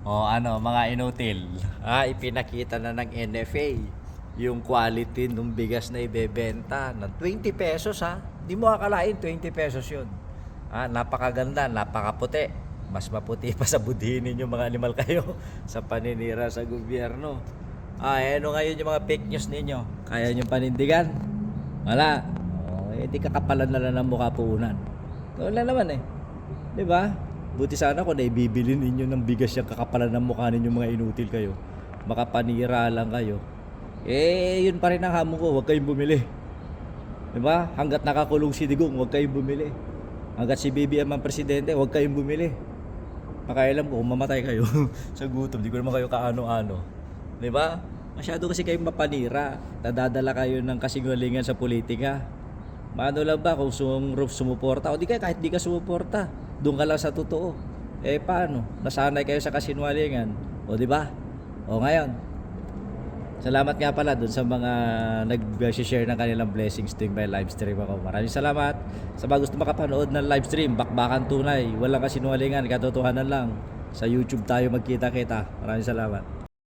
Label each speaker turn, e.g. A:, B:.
A: O ano, mga inutil. Ah, ipinakita na ng NFA yung quality ng bigas na ibebenta ng 20 pesos ha. Di mo akalain 20 pesos yun. Ah, napakaganda, napakaputi. Mas maputi pa sa budhinin yung mga animal kayo sa paninira sa gobyerno. Ah, eh, ano ngayon yung mga fake news ninyo? Kaya nyo panindigan? Wala. Oh, eh, di kakapalan na lang ng mukha puunan. Wala naman eh. Di ba? Buti sana kung naibibili ninyo ng bigas yung kakapalan ng mukha ninyo mga inutil kayo. Makapanira lang kayo. Eh, yun pa rin ang hamon ko. Huwag kayong bumili. Di ba? Hanggat nakakulong si Digong, huwag kayong bumili. Hanggat si BBM ang presidente, huwag kayong bumili. Pakailam ko, kung mamatay kayo sa gutom, di ko naman kayo kaano-ano. Di ba? Masyado kasi kayong mapanira. Nadadala kayo ng kasingalingan sa politika. Maano lang ba kung sum sumuporta o di kaya kahit di ka sumuporta, doon ka lang sa totoo. Eh paano? Nasanay kayo sa kasinwalingan. O di ba? O ngayon, salamat nga pala doon sa mga nag-share ng kanilang blessings tuwing may live stream ako. Maraming salamat. Sa mga gusto makapanood ng live stream, bakbakan tunay, walang kasinwalingan, katotohanan lang. Sa YouTube tayo magkita-kita. Maraming salamat.